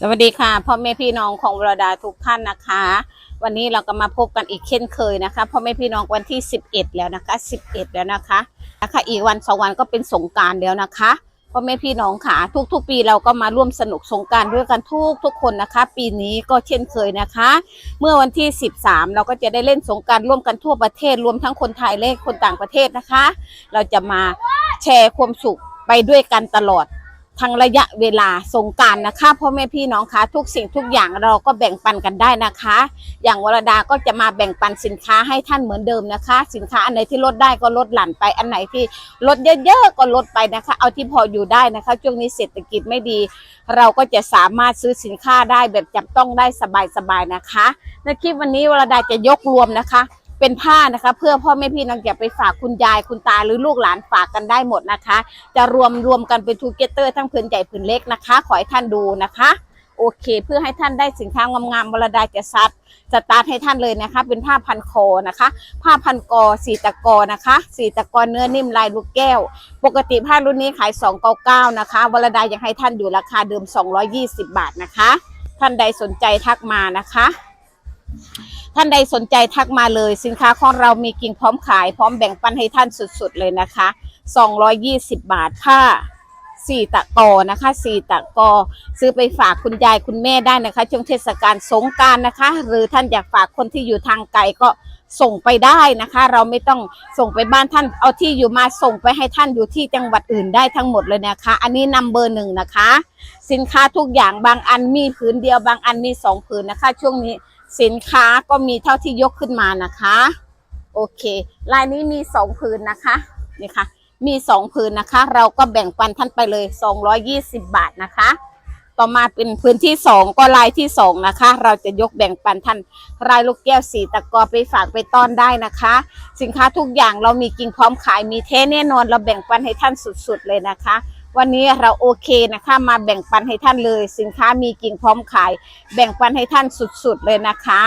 สวัสดีค่ะพ่อแม่พี่น้องของวรดาทุกท่านนะคะ วันนี้เราก็มาพบกันอีกเช่นเคยนะคะพ่อแม่พี่น้องวันที่ 11 แล้วนะคะ 11 แล้วนะคะนะคะอีกวันสองวันก็เป็นสงการแล้วนะคะพ่อแม่พี่น้องค่ะทุก ๆ ปีเราก็มาร่วมสนุกสงการด้วยกันทุกทุกคนนะคะ ปีนี้ก็เช่นเคยนะคะ เมื่อวันที่ 13 เราก็จะได้เล่นสงการร่วมกันทั่วประเทศรวมทั้งคนไทยและคนต่างประเทศนะคะ เราจะมาแชร์ความสุขไปด้วยกันตลอด ทั้งระยะเวลาสงการนะคะพ่อแม่พี่น้องคะทุกสิ่งทุกอย่างเราก็แบ่งปันกันได้นะคะ อย่างวรดาก็จะมาแบ่งปันสินค้าให้ท่านเหมือนเดิมนะคะ สินค้าอันไหนที่ลดได้ก็ลดหลั่นไปอันไหนที่ลดเยอะๆก็ลดไปนะคะ เอาที่พออยู่ได้นะคะช่วงนี้เศรษฐกิจไม่ดี เราก็จะสามารถซื้อสินค้าได้แบบจับต้องได้สบายๆนะคะในคลิปวันนี้วรดาจะยกรวมนะคะ เป็นผ้านะคะ เพื่อพ่อแม่พี่น้องอย่าไปฝากคุณยายคุณตาหรือลูกหลานฝากกันได้หมดนะคะ จะรวมรวมกันเป็นทูเกเตอร์ทั้งผืนใหญ่ผืนเล็กนะคะ ขอให้ท่านดูนะคะโอเคเพื่อให้ท่านได้สินค้างามๆวรดาจะซัดสตาร์ทให้ท่านเลยนะคะ เป็นผ้าพันคอนะคะ ผ้าพันกอสีตะกอนะคะสีตะกอเนื้อนิ่มลายลูกแก้ว ปกติผ้ารุ่นนี้ขาย 299 นะคะวรดายังให้ท่านอยู่ราคาเดิม 220 บาทนะคะ ท่านใดสนใจทักมานะคะ ท่านใดสนใจทักมาเลย สินค้าของเรามีกิ่งพร้อมขาย พร้อมแบ่งปันให้ท่านสุดๆเลยนะคะ 220 บาทผ้าสี่ตะกอนะคะสี่ตะกอ ซื้อไปฝากคุณยายคุณแม่ได้นะคะ ช่วงเทศกาลสงการนะคะ หรือท่านอยากฝากคนที่อยู่ทางไกลก็ส่งไปได้นะคะ เราไม่ต้องส่งไปบ้านท่านเอาที่อยู่มาส่งไปให้ท่านอยู่ที่จังหวัดอื่นได้ทั้งหมดเลยนะคะ อันนี้นำเบอร์หนึ่งนะคะ สินค้าทุกอย่างบางอันมีผืนเดียวบางอันมีสองผืนนะคะ ช่วงนี้ สินค้าก็มีเท่าที่ยกขึ้นมานะคะ โอเค ลายนี้มีสองผืนนะคะนี่ค่ะ มีสองผืนนะคะ เราก็แบ่งปันท่านไปเลย 220 บาทนะคะ ต่อมาเป็นพื้นที่สองก็ลายที่สองนะคะ เราจะยกแบ่งปันท่านลายลูกแก้วสีตะกอไปฝากไปต้อนได้นะคะ สินค้าทุกอย่างเรามีกิ่งพร้อมขายมีเทแน่นอนเราแบ่งปันให้ท่านสุดๆเลยนะคะ วันนี้เราโอเคนะคะ มาแบ่งปันให้ท่านเลย สินค้ามีกิ่งพร้อมขาย แบ่งปันให้ท่านสุดๆเลยนะคะ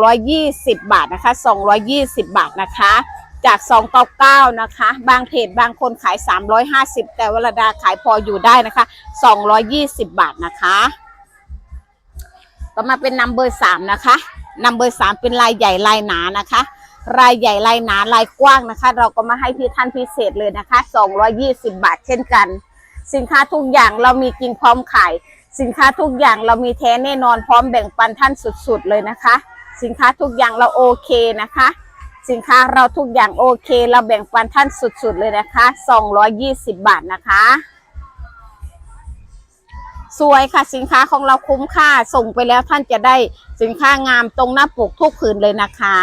220 บาทนะคะ 220 บาทนะคะ จาก 299 นะคะ บางเพจบางคนขาย 350 แต่วรดาขายพออยู่ได้นะคะ 220 บาทนะคะต่อมาเป็นนัมเบอร์สามนะคะนัมเบอร์สามเป็นลายใหญ่ลายหนานะคะ ลายใหญ่ลายหนาลายกว้างนะคะ เราก็มาให้พี่ท่านพิเศษเลยนะคะ 220 บาทเช่นกัน สินค้าทุกอย่างเรามีกินพร้อมขาย สินค้าทุกอย่างเรามีแท้แน่นอนพร้อมแบ่งปันท่านสุดๆเลยนะคะ สินค้าทุกอย่างเราโอเคนะคะ สินค้าเราทุกอย่างโอเค เราแบ่งปันท่านสุดๆเลยนะคะ 220 บาทนะคะสวยค่ะสินค้าของเราคุ้มค่าส่งไปแล้วท่านจะได้สินค้างามตรงหน้าปกทุกผืนเลยนะคะ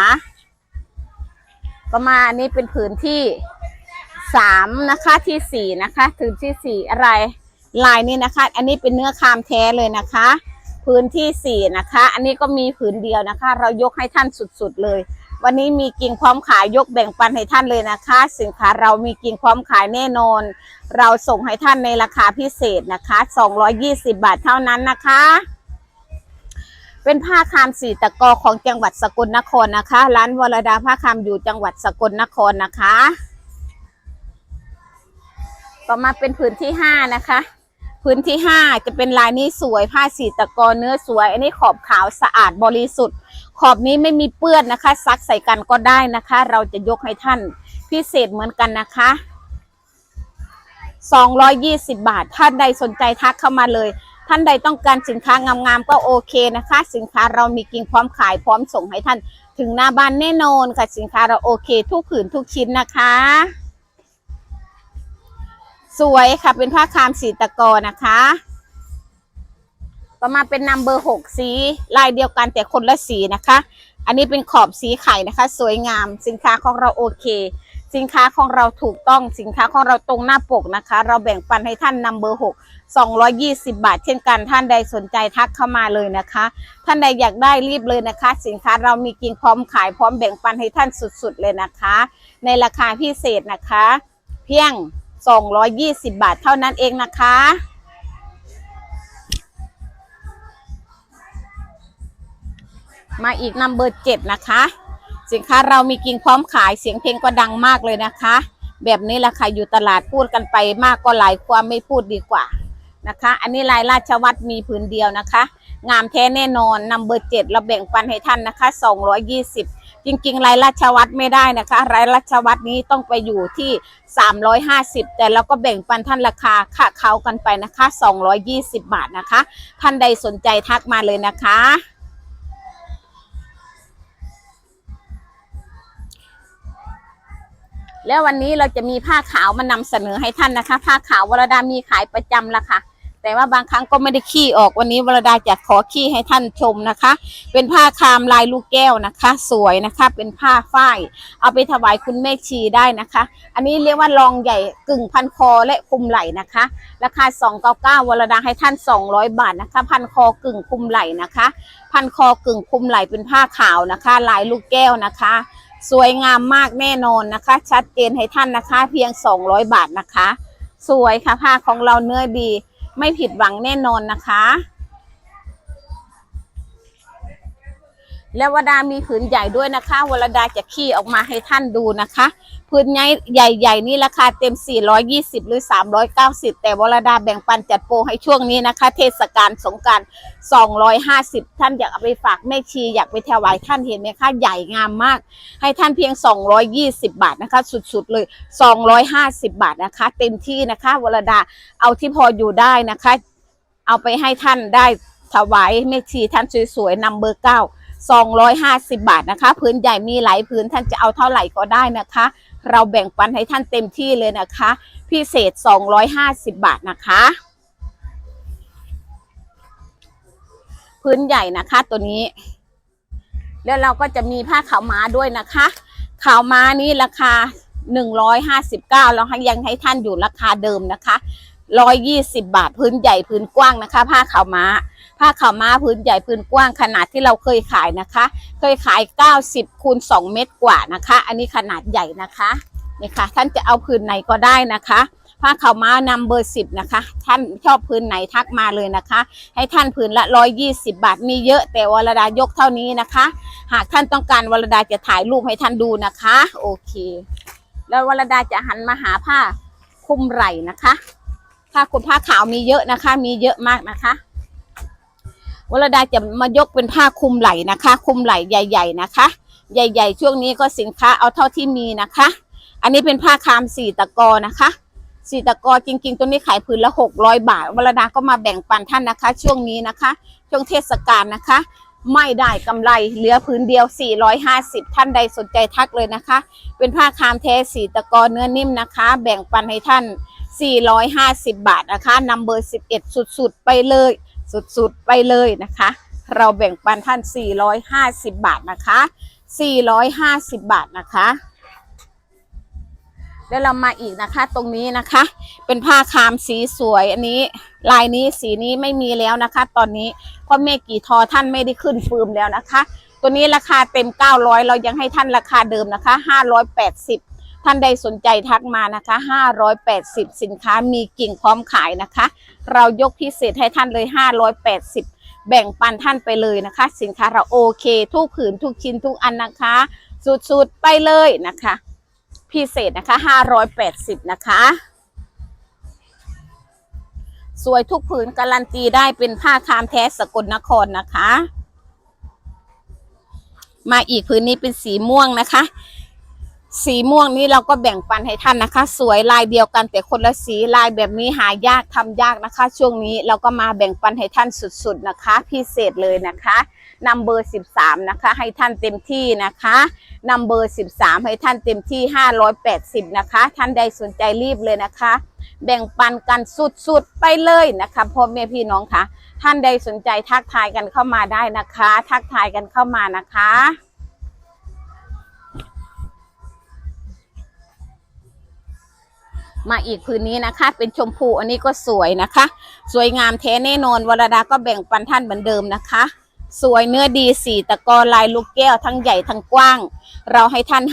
ประมาณนี้เป็นผืนที่สามนะคะที่สี่นะคะผืนที่สี่อะไรลายนี้นะคะ อันนี้เป็นเนื้อคามแท้เลยนะคะ พื้นที่สี่นะคะ อันนี้ก็มีผืนเดียวนะคะ เรายกให้ท่านสุดๆเลย วันนี้มีกิ่งพร้อมขายยกแบ่งปันให้ท่านเลยนะคะ สินค้าเรามีกิ่งพร้อมขายแน่นอน เราส่งให้ท่านในราคาพิเศษนะคะ 220 บาทเท่านั้นนะคะ เป็นผ้าคามสีตะกอของจังหวัดสกลนครนะคะ ร้านวรดาผ้าคามอยู่จังหวัดสกลนครนะคะ ต่อมาเป็นผืนที่ห้านะคะพื้นที่ห้าจะเป็นลายนี้สวยผ้าสีตะกอเนื้อสวย อันนี้ขอบขาวสะอาดบริสุทธิ์ ขอบนี้ไม่มีเปื้อนนะคะ ซักใส่กันก็ได้นะคะ เราจะยกให้ท่านพิเศษเหมือนกันนะคะ 220 บาท ท่านใดสนใจทักเข้ามาเลย ท่านใดต้องการสินค้างามๆก็โอเคนะคะ สินค้าเรามีกิ่งพร้อมขายพร้อมส่งให้ท่าน ถึงหน้าบ้านแน่นอนค่ะสินค้าเราโอเค ทุกผืนทุกชิ้นนะคะ สวยค่ะเป็นผ้าคามสีตะกอนะคะต่อมาเป็นนัมเบอร์หกสีลายเดียวกันแต่คนละสีนะคะ อันนี้เป็นขอบสีไข่นะคะ สวยงามสินค้าของเราโอเค สินค้าของเราถูกต้องสินค้าของเราตรงหน้าปกนะคะ เราแบ่งปันให้ท่านนัมเบอร์หกสองบาท เช่นกันท่านใดสนใจทักเข้ามาเลยนะคะ ท่านใดอยากได้รีบเลยนะคะ สินค้าเรามีกิ่งพร้อมขายพร้อมแบ่งปันให้ท่านสุดๆเลยนะคะ ในราคาพิเศษนะคะ เพียง220บาทเท่านั้นเองนะคะมาอีกนัมเบอร์เจ็ดนะคะ สินค้าเรามีกิ่งพร้อมขายเสียงเพลงก็ดังมากเลยนะคะ แบบนี้ราคาอยู่ตลาดพูดกันไปมากก็หลายความไม่พูดดีกว่านะคะ อันนี้ลายราชวัตรมีผืนเดียวนะคะ งามแท้แน่นอนนำเบอร์เจ็ดเราแบ่งปันให้ท่านนะคะสองร้อยยี่สิบจริงๆลายราชวัตรไม่ได้นะคะลายราชวัตรนี้ต้องไปอยู่ที่สามร้อยห้าสิบแต่เราก็แบ่งปันท่านราคาค่าเขากันไปนะคะสองร้อยยี่สิบบาทนะคะ ท่านใดสนใจทักมาเลยนะคะ แล้ววันนี้เราจะมีผ้าขาวมานำเสนอให้ท่านนะคะ ผ้าขาววรดามีขายประจำละค่ะ แต่ว่าบางครั้งก็ไม่ได้ขี้ออกวันนี้วรดาจะขอขี้ให้ท่านชมนะคะ เป็นผ้าคามลายลูกแก้วนะคะ สวยนะคะ เป็นผ้าฝ้าย เอาไปถวายคุณแม่ชีได้นะคะ อันนี้เรียกว่าลองใหญ่กึ่งพันคอและคุมไหล่นะคะ ราคา299วรดาให้ท่าน 200 บาทนะคะ พันคอกึ่งคุมไหล่นะคะ พันคอกึ่งคุมไหล่เป็นผ้าขาวนะคะ ลายลูกแก้วนะคะ สวยงามมากแน่นอนนะคะ ชัดเจนให้ท่านนะคะ เพียง 200 บาทนะคะ สวยค่ะผ้าของเราเนื้อดี ไม่ผิดหวังแน่นอนนะคะ แล้ววดามีผืนใหญ่ด้วยนะคะวรดาจะขี้ออกมาให้ท่านดูนะคะผืนใหญ่ใหญ่ๆนี่ราคาเต็ม 420 หรือ 390 แต่วรดาแบ่งปันจัดโปรให้ช่วงนี้นะคะ เทศกาลสงการ250 ท่านอยากเอาไปฝากแม่ชีอยากไปถวายท่านเห็นไหมคะ ใหญ่งามมาก ให้ท่านเพียง 220 บาทนะคะ สุดๆเลย 250 บาทนะคะ เต็มที่นะคะวรดาเอาที่พออยู่ได้นะคะ เอาไปให้ท่านได้ถวายแม่ชีท่านสวยๆนำเบอร์เก้า 250 บาทนะคะ พื้นใหญ่มีหลายพื้นท่านจะเอาเท่าไหร่ก็ได้นะคะ เราแบ่งปันให้ท่านเต็มที่เลยนะคะ พิเศษ 250 บาทนะคะ พื้นใหญ่นะคะตัวนี้ แล้วเราก็จะมีผ้าขาวม้าด้วยนะคะขาวม้านี้ราคา 159แล้วยังให้ท่านอยู่ราคาเดิมนะคะ 120 บาทพื้นใหญ่พื้นกว้างนะคะ ผ้าขาวม้า ผ้าขาวม้าพื้นใหญ่พื้นกว้างขนาดที่เราเคยขายนะคะ เคยขาย 90คูณ2เมตรกว่านะคะ อันนี้ขนาดใหญ่นะคะนี่ค่ะ ท่านจะเอาพื้นไหนก็ได้นะคะผ้าขาวม้านำเบอร์10นะคะ ท่านชอบพื้นไหนทักมาเลยนะคะ ให้ท่านพื้นละ120บาทมีเยอะแต่วรดายกเท่านี้นะคะ หากท่านต้องการวรดาจะถ่ายรูปให้ท่านดูนะคะ โอเค แล้ววรดาจะหันมาหาผ้าคลุมไหล่นะคะผ้าคลุมผ้าขาวมีเยอะนะคะ มีเยอะมากนะคะ วรดาจะมายกเป็นผ้าคลุมไหล่นะคะ คลุมไหล่ใหญ่ ๆนะคะ ใหญ่ ๆ ช่วงนี้ก็สินค้าเอาเท่าที่มีนะคะ อันนี้เป็นผ้าคามสี่ตะกอนะคะสี่ตะกอจริง ๆ ตัวนี้ขายผืนละหกร้อยบาทวรดาก็มาแบ่งปันท่านนะคะ ช่วงนี้นะคะ ช่วงเทศกาลนะคะ ไม่ได้กำไรเหลือผืนเดียว 450 ท่านใดสนใจทักเลยนะคะ เป็นผ้าคามแท้สีตะกอเนื้อนิ่มนะคะ แบ่งปันให้ท่าน 450 บาทนะคะนัมเบอร์11 สุดๆ ไปเลย สุดๆไปเลยนะคะ เราแบ่งปันท่าน 450 บาทนะคะ 450 บาทนะคะแล้วเรามาอีกนะคะตรงนี้นะคะ เป็นผ้าคามสีสวยอันนี้ ลายนี้สีนี้ไม่มีแล้วนะคะ ตอนนี้พราะเมกี่ทอท่านไม่ได้ขึ้นฟืมแล้วนะคะ ตัวนี้ราคาเต็ม 900 เรายังให้ท่านราคาเดิมนะคะ 580 ท่านใดสนใจทักมานะคะ 580 สินค้ามีกิ่งพร้อมขายนะคะ เรายกพิเศษให้ท่านเลย 580 แบ่งปันท่านไปเลยนะคะ สินค้าเราโอเค ทุกผืนทุกชิ้นทุกอันนะคะ สุดๆ ไปเลยนะคะ พิเศษนะคะ 580 นะคะ สวยทุกผืนการันตีได้เป็นผ้าคามแท้สกลนครนะคะ มาอีกผืนนี้เป็นสีม่วงนะคะ สีม่วงนี้เราก็แบ่งปันให้ท่านนะคะ สวยลายเดียวกันแต่คนละสีลายแบบนี้หายากทำยากนะคะ ช่วงนี้เราก็มาแบ่งปันให้ท่านสุดๆนะคะ พิเศษเลยนะคะนัมเบอร์13นะคะ ให้ท่านเต็มที่นะคะนัมเบอร์13 ให้ท่านเต็มที่ 580 นะคะ ท่านใดสนใจรีบเลยนะคะ แบ่งปันกันสุดๆไปเลยนะคะพ่อแม่พี่น้องคะท่านใดสนใจทักทายกันเข้ามาได้นะคะ ทักทายกันเข้ามานะคะ มาอีกพื้นนี้นะคะ เป็นชมพูอันนี้ก็สวยนะคะ สวยงามแท้แน่นอนวรดาก็แบ่งปันท่านเหมือนเดิมนะคะ สวยเนื้อดีสีตะกอลายลูกแก้วทั้งใหญ่ทั้งกว้าง เราให้ท่าน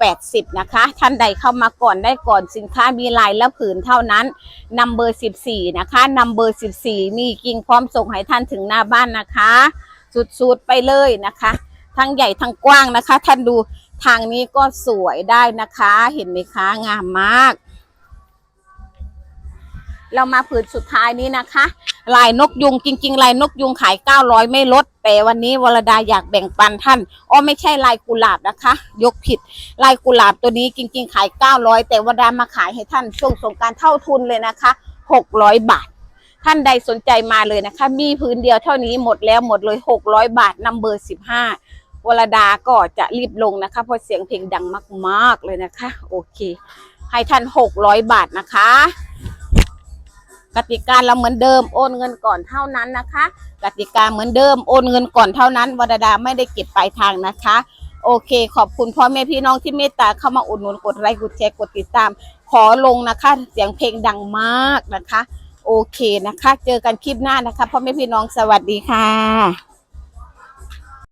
580 นะคะ ท่านใดเข้ามาก่อนได้ก่อนสินค้ามีลายและผืนเท่านั้นนัมเบอร์ 14 นะคะนัมเบอร์ 14 มีกิ่งพร้อมส่งให้ท่านถึงหน้าบ้านนะคะ สุดๆไปเลยนะคะ ทั้งใหญ่ทั้งกว้างนะคะ ท่านดูทางนี้ก็สวยได้นะคะ เห็นไหมคะงามมาก เรามาผืนสุดท้ายนี้นะคะ ลายนกยุงจริง ๆ ลายนกยุงขาย 900 ไม่ลด แต่วันนี้วรดาอยากแบ่งปันท่านอ้อไม่ใช่ลายกุหลาบนะคะ ยกผิด ลายกุหลาบตัวนี้จริง ๆ ขาย 900 แต่วรดามาขายให้ท่านช่วงสงการเท่าทุนเลยนะคะ 600 บาท ท่านใดสนใจมาเลยนะคะ มีพื้นเดียวเท่านี้หมดแล้วหมดเลย 600 บาทนัมเบอร์ 15 วรดาก็จะรีบลงนะคะ เพราะเสียงเพลงดังมาก ๆเลยนะคะ โอเค ให้ท่าน 600 บาทนะคะ กติกาเราเหมือนเดิมโอนเงินก่อนเท่านั้นนะคะ กติกาเหมือนเดิมโอนเงินก่อนเท่านั้นวรดาไม่ได้เก็บปลายทางนะคะ โอเค ขอบคุณพ่อแม่พี่น้องที่เมตตาเข้ามาอุดหนุนกดไลค์กดแชร์กดติดตาม ขอลงนะคะ เสียงเพลงดังมากนะคะ โอเคนะคะ เจอกันคลิปหน้านะคะพ่อแม่พี่น้องสวัสดีค่ะ